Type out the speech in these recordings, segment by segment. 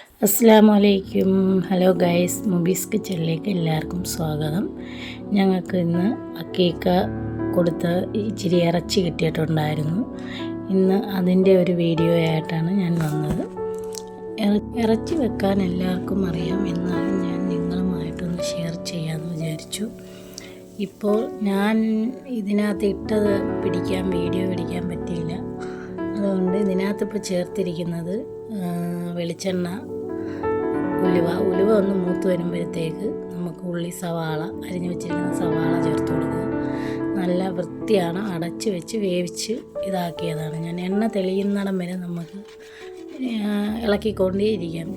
അസ്സാം വലൈക്കും hello guys മുബീസ് കിച്ചണിലേക്ക് എല്ലാവർക്കും സ്വാഗതം. ഞങ്ങൾക്ക് ഇന്ന് അക്കേക്ക കൊടുത്ത് ഇച്ചിരി ഇറച്ചി കിട്ടിയിട്ടുണ്ടായിരുന്നു. ഇന്ന് അതിന്റെ ഒരു വീഡിയോ ആയിട്ടാണ് ഞാൻ വന്നത്. ഇറ- ഇറച്ചി വെക്കാൻ എല്ലാവർക്കും അറിയാം എന്നാലും ഞാൻ നിങ്ങളുമായിട്ടൊന്ന് ഷെയർ ചെയ്യാമെന്ന് വിചാരിച്ചു. ഇപ്പോൾ ഞാൻ ഇതിനകത്ത് ഇട്ടത് പിടിക്കാൻ വീഡിയോ പിടിക്കാൻ പറ്റിയില്ല. അതുകൊണ്ട് ഇതിനകത്ത് ഇപ്പോൾ ചേർത്തിരിക്കുന്നത് വെളിച്ചെണ്ണ ഉലുവ. ഉലുവ ഒന്ന് മൂത്ത് വരുമ്പോഴത്തേക്ക് നമുക്ക് ഉള്ളി സവാള അരിഞ്ഞു വെച്ചിരിക്കുന്ന സവാള ചേർത്ത് കൊടുക്കുക. നല്ല വൃത്തിയാണ്. അടച്ച് വെച്ച് വേവിച്ച് ഇതാക്കിയതാണ്. ഞാൻ എണ്ണ തെളിയുന്നിടം വരെ നമുക്ക് ഇളക്കിക്കൊണ്ടേ ഇളക്കിക്കൊണ്ടേയിരിക്കാം.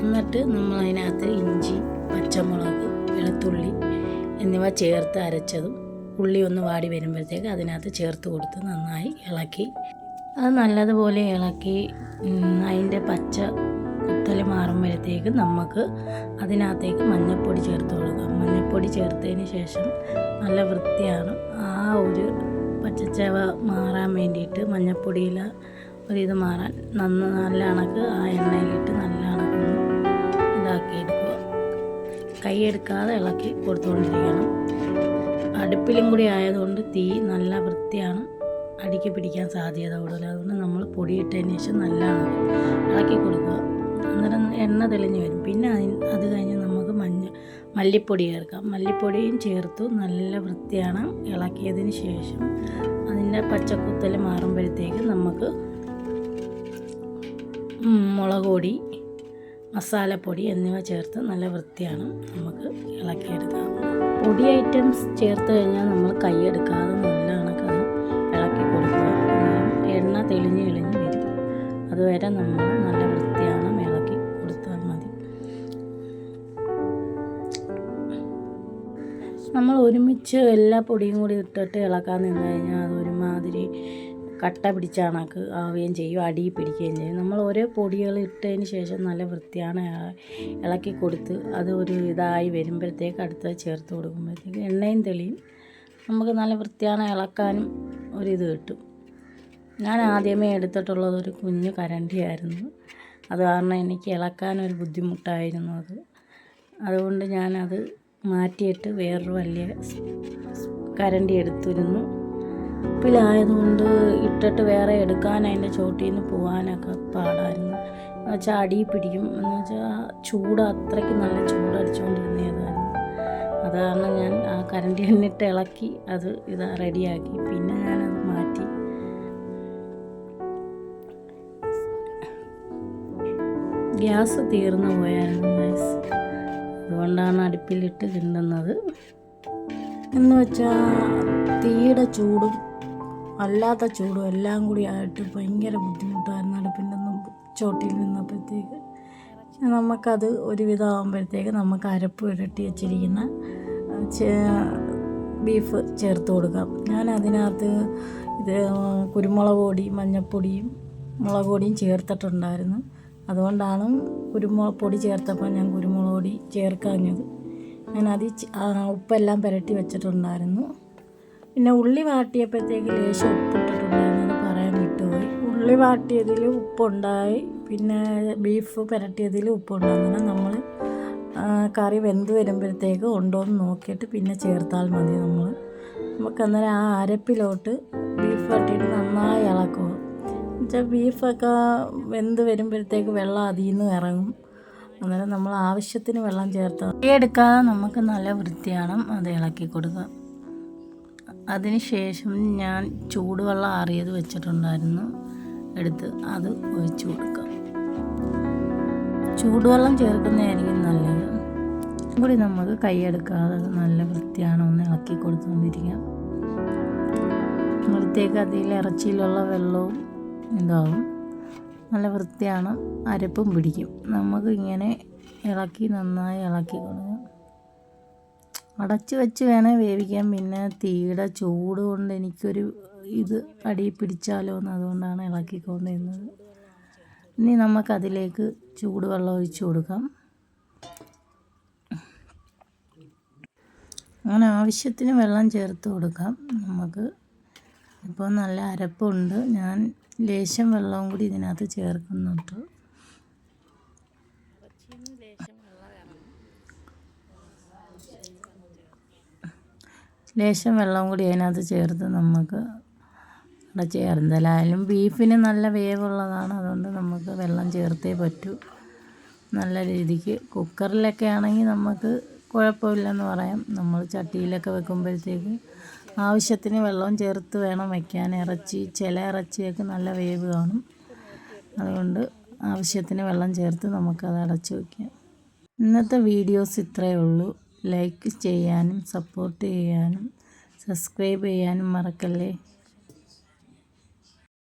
എന്നിട്ട് നമ്മൾ അതിനകത്ത് ഇഞ്ചി പച്ചമുളക് വെളുത്തുള്ളി എന്നിവ ചേർത്ത് അരച്ചതും ഉള്ളി ഒന്ന് വാടി വരുമ്പോഴത്തേക്ക് അതിനകത്ത് ചേർത്ത് കൊടുത്ത് നന്നായി ഇളക്കി അത് നല്ലതുപോലെ ഇളക്കി അതിന്റെ പച്ച കുത്തൽ മാറുമ്പോഴത്തേക്ക് നമുക്ക് അതിനകത്തേക്ക് മഞ്ഞൾപ്പൊടി ചേർത്ത് കൊടുക്കാം. മഞ്ഞൾപ്പൊടി ചേർത്തതിന് ശേഷം നല്ല വൃത്തിയാണ്. ആ ഒരു പച്ചച്ചവ മാറാൻ വേണ്ടിയിട്ട് മഞ്ഞൾപ്പൊടിയിൽ ഒരിത് മാറാൻ നന്ന നല്ല അണക്ക് ആ എണ്ണയിലിട്ട് നല്ല അണക്ക് ഇതാക്കി എടുക്കുക കൈയെടുക്കാതെ ഇളക്കി കൊടുത്തുകൊണ്ടിരിക്കണം. അടുപ്പിലും കൂടി ആയതുകൊണ്ട് തീ നല്ല വൃത്തിയാണ്. അടിക്ക് പിടിക്കാൻ സാധ്യത കൂടുതൽ. അതുകൊണ്ട് നമ്മൾ പൊടിയിട്ടതിന് ശേഷം നല്ലതാണ് ഇളക്കി കൊടുക്കുക. അന്നേരം എണ്ണ തെളിഞ്ഞ് വരും. പിന്നെ അതിന് അത് കഴിഞ്ഞ് നമുക്ക് മഞ്ഞ മല്ലിപ്പൊടി ചേർക്കാം. മല്ലിപ്പൊടിയും ചേർത്തു നല്ല വൃത്തിയാണ് ഇളക്കിയതിന് ശേഷം അതിന്റെ പച്ചക്കുത്തൽ മാറുമ്പോഴത്തേക്ക് നമുക്ക് മുളക് പൊടി മസാലപ്പൊടി എന്നിവ ചേർത്ത് നല്ല വൃത്തിയാണ് നമുക്ക് ഇളക്കിയെടുക്കാം. പൊടി ഐറ്റംസ് ചേർത്ത് കഴിഞ്ഞാൽ നമ്മൾ കൈ എടുക്കാതെ നല്ല കണക്കത് തെളിഞ്ഞ് തെളിഞ്ഞ് വരും. അതുവരെ നമ്മൾ നല്ല വൃത്തിയാണ് ഇളക്കി കൊടുത്താൽ മതി. നമ്മൾ ഒരുമിച്ച് എല്ലാ പൊടിയും കൂടി ഇട്ടിട്ട് ഇളക്കാൻ നിന്ന് കഴിഞ്ഞാൽ അത് ഒരുമാതിരി കട്ട പിടിച്ച കണക്ക് ആവുകയും ചെയ്യും അടി പിടിക്കുകയും ചെയ്യും. നമ്മൾ ഓരോ പൊടികൾ ഇട്ടതിന് ശേഷം നല്ല വൃത്തിയാണ് ഇള- ഇളക്കി കൊടുത്ത് അത് ഒരു ഇതായി വരുമ്പോഴത്തേക്ക് അടുത്ത് ചേർത്ത് കൊടുക്കുമ്പോഴത്തേക്ക് എണ്ണയും തെളിയും. നമുക്ക് നല്ല വൃത്തിയാണ് ഇളക്കാനും ഒരിത് കിട്ടും. ഞാൻ ആദ്യമേ എടുത്തിട്ടുള്ളത് ഒരു കുഞ്ഞു കരണ്ടിയായിരുന്നു. അത് കാരണം എനിക്ക് ഇളക്കാൻ ഒരു ബുദ്ധിമുട്ടായിരുന്നു അത്. അതുകൊണ്ട് ഞാനത് മാറ്റിയിട്ട് വേറൊരു വലിയ കരണ്ടി എടുത്തിരുന്നു. ഉപ്പിലായതുകൊണ്ട് ഇട്ടിട്ട് വേറെ എടുക്കാൻ അതിന്റെ ചോട്ടിൽ നിന്ന് പോകാനൊക്കെ പാടായിരുന്നു. എന്ന് വെച്ചാൽ അടി പിടിക്കും. എന്ന് വെച്ചാൽ ചൂട് അത്രയ്ക്ക് നല്ല ചൂടടിച്ചുകൊണ്ടിരുന്നതായിരുന്നു അത് കാരണം ഞാൻ ആ കരണ്ടി എന്നിട്ട് ഇളക്കി അത് ഇത് റെഡിയാക്കി പിന്നെ ഞാനത് ഗ്യാസ് തീർന്നു പോയായിരുന്നു ഗ്യാസ് അതുകൊണ്ടാണ് അടുപ്പിലിട്ട് കിണ്ടുന്നത് എന്ന് വെച്ചാൽ തീയുടെ ചൂടും അല്ലാത്ത ചൂടും എല്ലാം കൂടി ആയിട്ട് ഭയങ്കര ബുദ്ധിമുട്ടായിരുന്നു അടുപ്പിന്റെ ചോട്ടിൽ നിന്നപ്പോഴത്തേക്ക്. നമുക്കത് ഒരുവിധം ആകുമ്പോഴത്തേക്ക് നമുക്ക് അരപ്പ് ഇരട്ടി വെച്ചിരിക്കുന്ന ബീഫ് ചേർത്ത് കൊടുക്കാം. ഞാൻ അതിനകത്ത് ഇത് കുരുമുളക് പൊടി മഞ്ഞൾപ്പൊടിയും മുളക് പൊടിയും ചേർത്തിട്ടുണ്ടായിരുന്നു. അതുകൊണ്ടാണ് കുരുമുളക് പൊടി ചേർത്തപ്പോൾ ഞാൻ കുരുമുളക് പൊടി ചേർക്കാഞ്ഞത്. ആ, ഉപ്പെല്ലാം പുരട്ടി വെച്ചിട്ടുണ്ടായിരുന്നു. പിന്നെ ഉള്ളി വാട്ടിയപ്പോഴത്തേക്ക് ലേശം ഉപ്പിട്ടിട്ടുണ്ടായിരുന്നു അത് പറയാൻ വിട്ടുപോയി. ഉള്ളി വാട്ടിയതിൽ ഉപ്പുണ്ടായി പിന്നെ ബീഫ് പുരട്ടിയതിൽ ഉപ്പുണ്ടായി. അങ്ങനെ നമ്മൾ കറി വെന്ത് വരുമ്പോഴത്തേക്ക് ഉണ്ടോ എന്ന് നോക്കിയിട്ട് പിന്നെ ചേർത്താൽ മതി നമ്മൾ. നമുക്ക് അന്നേരം ആ അരപ്പിലോട്ട് ബീഫ് വട്ടിയിട്ട് നന്നായി ഇളക്കുക എന്നുവെച്ചാൽ ബീഫൊക്കെ വെന്ത് വരുമ്പോഴത്തേക്ക് വെള്ളം അതിൽ നിന്ന് ഇറങ്ങും. അന്നേരം നമ്മൾ ആവശ്യത്തിന് വെള്ളം ചേർത്ത് എടുക്കാതെ നമുക്ക് നല്ല വൃത്തിയാണ് അത് ഇളക്കി കൊടുക്കുക. അതിന് ശേഷം ഞാൻ ചൂടുവെള്ളം ആറിയത് വെച്ചിട്ടുണ്ടായിരുന്നു. എടുത്ത് അത് ഒഴിച്ചു കൊടുക്കുക. ചൂടുവെള്ളം ചേർക്കുന്നതായിരിക്കും നല്ലത്. കൂടി നമുക്ക് കൈയെടുക്കാതെ നല്ല വൃത്തിയാണ് ഒന്ന് ഇളക്കി കൊടുത്തുകൊണ്ടിരിക്കാം വൃത്തിയൊക്കെ അതിൽ ഇറച്ചിയിലുള്ള വെള്ളവും ഇതാവും. നല്ല വൃത്തിയാണ്. അരപ്പും പിടിക്കും. നമുക്ക് ഇങ്ങനെ ഇളക്കി നന്നായി ഇളക്കി കൊടുക്കാം. അടച്ചു വെച്ച് വേണേൽ വേവിക്കാൻ പിന്നെ തീയുടെ ചൂട് കൊണ്ട് എനിക്കൊരു ഇത് അടി പിടിച്ചാലോ എന്ന് അതുകൊണ്ടാണ് ഇളക്കിക്കൊണ്ടിരുന്നത്. ഇനി നമുക്കതിലേക്ക് ചൂടുവെള്ളം ഒഴിച്ചു കൊടുക്കാം. അങ്ങനെ ആവശ്യത്തിന് വെള്ളം ചേർത്ത് കൊടുക്കാം. നമുക്ക് ഇപ്പോൾ നല്ല അരപ്പുണ്ട്. ഞാൻ ലേശം വെള്ളവും കൂടി ഇതിനകത്ത് ചേർക്കുന്നുണ്ട്. ലേശം വെള്ളവും കൂടി അതിനകത്ത് ചേർത്ത് നമുക്ക് അടച്ച് എന്തായാലും ബീഫിന് നല്ല വേവുള്ളതാണ്. അതുകൊണ്ട് നമുക്ക് വെള്ളം ചേർത്തേ പറ്റൂ. നല്ല രീതിക്ക് കുക്കറിലൊക്കെ ആണെങ്കിൽ നമുക്ക് കുഴപ്പമില്ലെന്ന് പറയാം. നമ്മൾ ചട്ടിയിലൊക്കെ വെക്കുമ്പോഴത്തേക്ക് ആവശ്യത്തിന് വെള്ളവും ചേർത്ത് വേണം വയ്ക്കാൻ. ഇറച്ചി ചില ഇറച്ചിയൊക്കെ നല്ല വേവ് കാണും. അതുകൊണ്ട് ആവശ്യത്തിന് വെള്ളം ചേർത്ത് നമുക്കത് അടച്ചു വയ്ക്കാം. ഇന്നത്തെ വീഡിയോസ് ഇത്രയേ ഉള്ളൂ. ലൈക്ക് ചെയ്യാനും സപ്പോർട്ട് ചെയ്യാനും സബ്സ്ക്രൈബ് ചെയ്യാനും മറക്കല്ലേ?